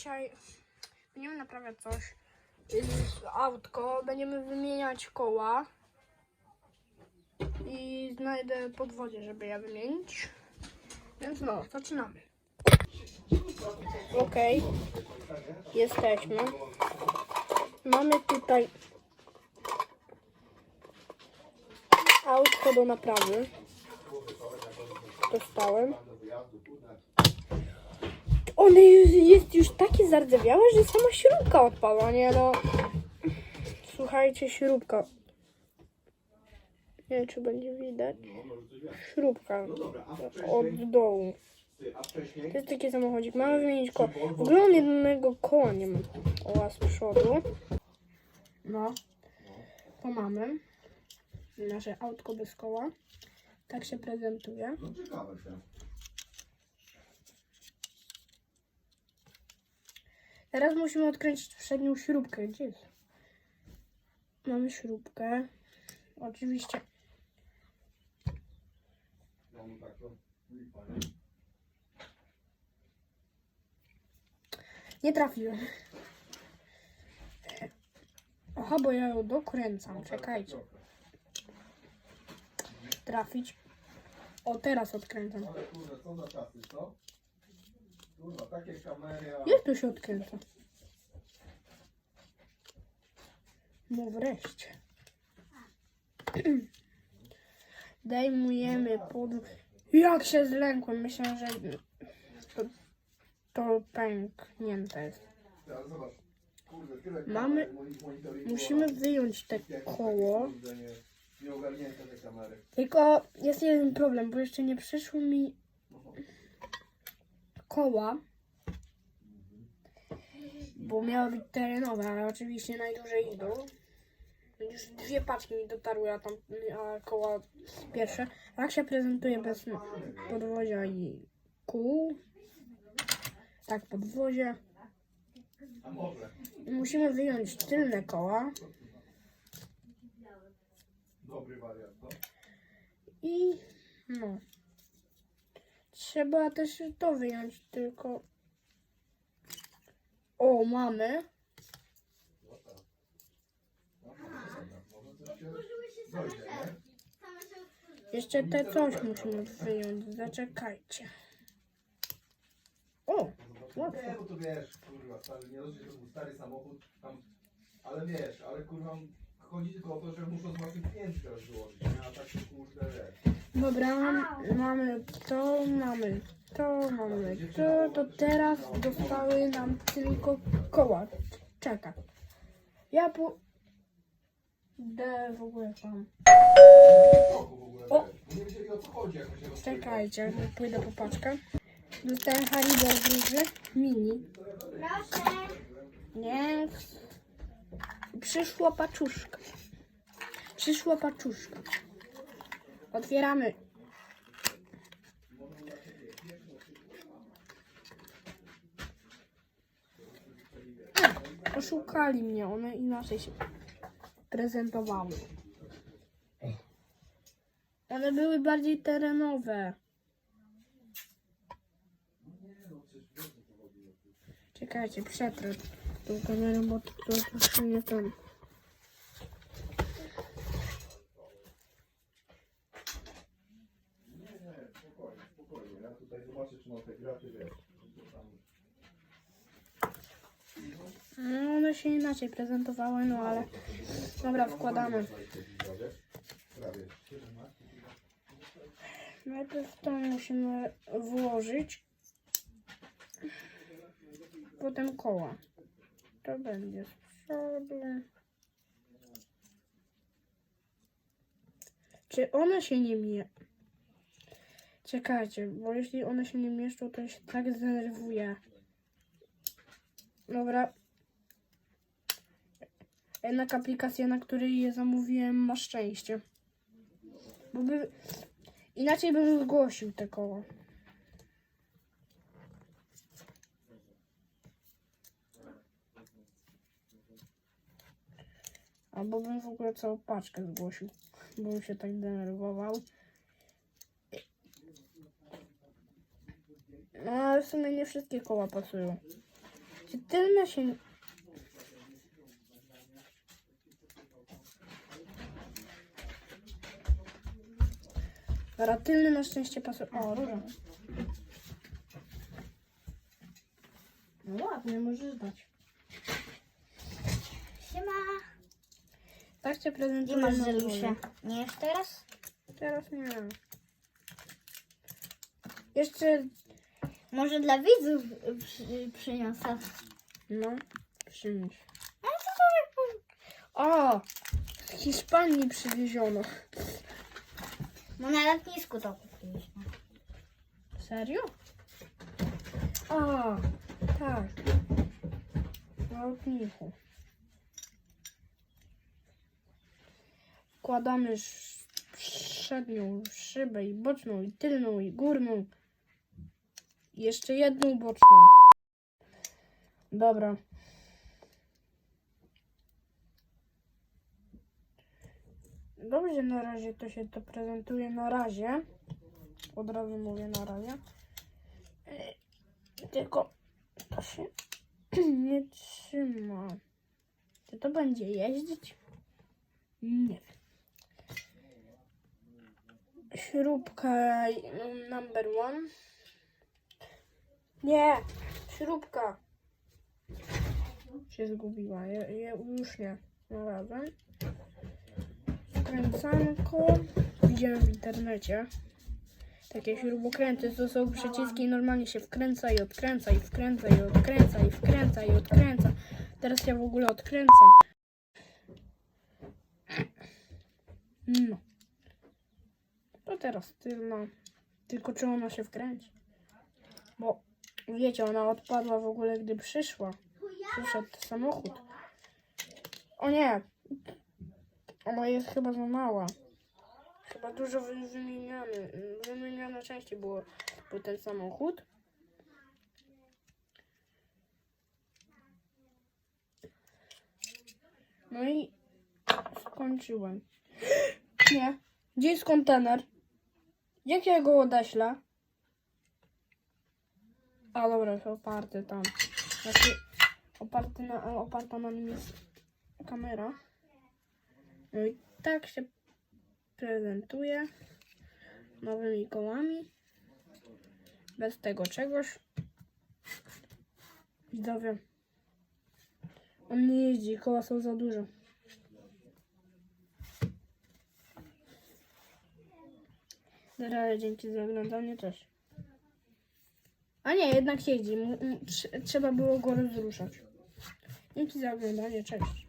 Dzisiaj będziemy naprawiać coś. z Autko, będziemy wymieniać koła. I znajdę podwozie, żeby je wymienić. Więc no, zaczynamy. Okej, jesteśmy. Mamy tutaj autko do naprawy. Dostałem. One już, jest już takie zardzewiałe, że sama śrubka odpadła, nie no. Słuchajcie, śrubka. Nie wiem, czy będzie widać. Śrubka od dołu. To jest taki samochodzik. Mamy wymienić koło. W ogóle on jednego koła nie ma. Koła z przodu. No. To mamy. Nasze autko bez koła. Tak się prezentuje. No ciekawe się. Teraz musimy odkręcić przednią śrubkę. Gdzie jest? Mamy śrubkę. Oczywiście. Nie trafiłem. Aha, bo ja ją dokręcam. Czekajcie. Trafić. O, teraz odkręcam. Ale kurde, co za czasy, co? Kurwa, takie kamery, a... Jak to się odkręca? No wreszcie. Dejmujemy pod... Jak się zlękłem. Myślę, że to, to pęknięte jest. Ty, Ale zobacz, kurde, tyle Mamy- kamer, Musimy a wyjąć te jakieś takie, koło. kurde, nie- Nieogarnięte te kamery. Tylko jest jeden problem, bo jeszcze nie przyszły mi koła. Bo miały być terenowe, ale oczywiście najdłużej idą. Już dwie paczki mi dotarły, a tam a koła pierwsze. Jak się prezentuje bez podwozia i kół. Tak, podwozie. Musimy wyjąć tylne koła Dobry wariant, no. i no. Trzeba też to wyjąć, tylko. O, mamy. Jeszcze te coś musimy wyjąć. Zaczekajcie. O, łatwo. Nie, bo to wiesz, kurwa, stary, nie dość, że to był stary samochód, tam, ale wiesz, ale kurwa, chodzi tylko o to, że muszą z własnych pieniędzy teraz wyłożyć, nie? A tak to kurde, wiesz. Dobra, mam, mamy to, mamy to, mamy to. To teraz dostały nam tylko koła. Czekaj. Ja po... Idę w ogóle tam. W O! nie wiedzieli o co chodzi, jak to się. Czekajcie, pójdę po paczkę. Dostałem Haribo duży, mini. Proszę. Nie. Przyszła paczuszka. Przyszła paczuszka. Otwieramy. Oszukali mnie, one inaczej się prezentowały. One były bardziej terenowe. Czekajcie, przetrę tą kamerę, bo to to troszkę nie tam... No, one się inaczej prezentowały, no ale dobra, wkładamy. Najpierw to musimy włożyć. Potem koła. To będzie z przodu. Czy one się nie mie... Czekajcie, bo jeśli one się nie mieszczą, to się tak zdenerwuje. Dobra. Jednak aplikacja, na której je zamówiłem, ma szczęście. Bo by... Inaczej bym zgłosił te koło. Albo bym w ogóle całą paczkę zgłosił, bo bym się tak denerwował. No ale w sumie nie wszystkie koła pasują. Czy tylne się... Dobra, tylny na szczęście pasuje. O, róża. No ładnie, możesz dać. Tak cię Gdzie prezentuję masz na dole. Nie jeszcze teraz? Teraz nie. Jeszcze, Może dla widzów y, przy, przyniosę. no, przynieś. No co to O! Z Hiszpanii przywieziono. No na lotnisku to kupiliśmy. Serio? A, tak. Na lotnisku. Wkładamy przednią szybę i boczną, i tylną, i górną. Jeszcze jedną boczną. Dobra. Dobrze, na razie to się to prezentuje. Na razie. Od razu mówię na razie. E, Tylko to się nie trzyma. Czy to będzie jeździć? Nie wiem. Śrubka mm, number one. Nie, śrubka się zgubiła. Je, już nie. Znalazłem. Skręcanko. Widziałem w internecie. Takie śrubokręty to są przyciski normalnie się wkręca i odkręca i wkręca i odkręca i wkręca i odkręca. Teraz ja w ogóle odkręcam. No. Teraz tylna. Tylko czy ona się wkręci? Bo wiecie, ona odpadła w ogóle gdy przyszła. Przyszedł samochód. O nie! Ona jest chyba za mała. Chyba dużo wy- wymieniamy. Wymienione części było, był ten samochód. No i skończyłem. Nie. Gdzie jest kontener? Jak ja go odeślę? A dobra, jest oparty tam. Znaczy, oparty na, oparta na nim jest kamera. No i tak się prezentuje nowymi kołami. Bez tego czegoś. Widzowie. On nie jeździ, koła są za duże. Dobra, dzięki za oglądanie też. A nie, jednak siedzi. Trzeba było go rozruszać. Dzięki za oglądanie, cześć.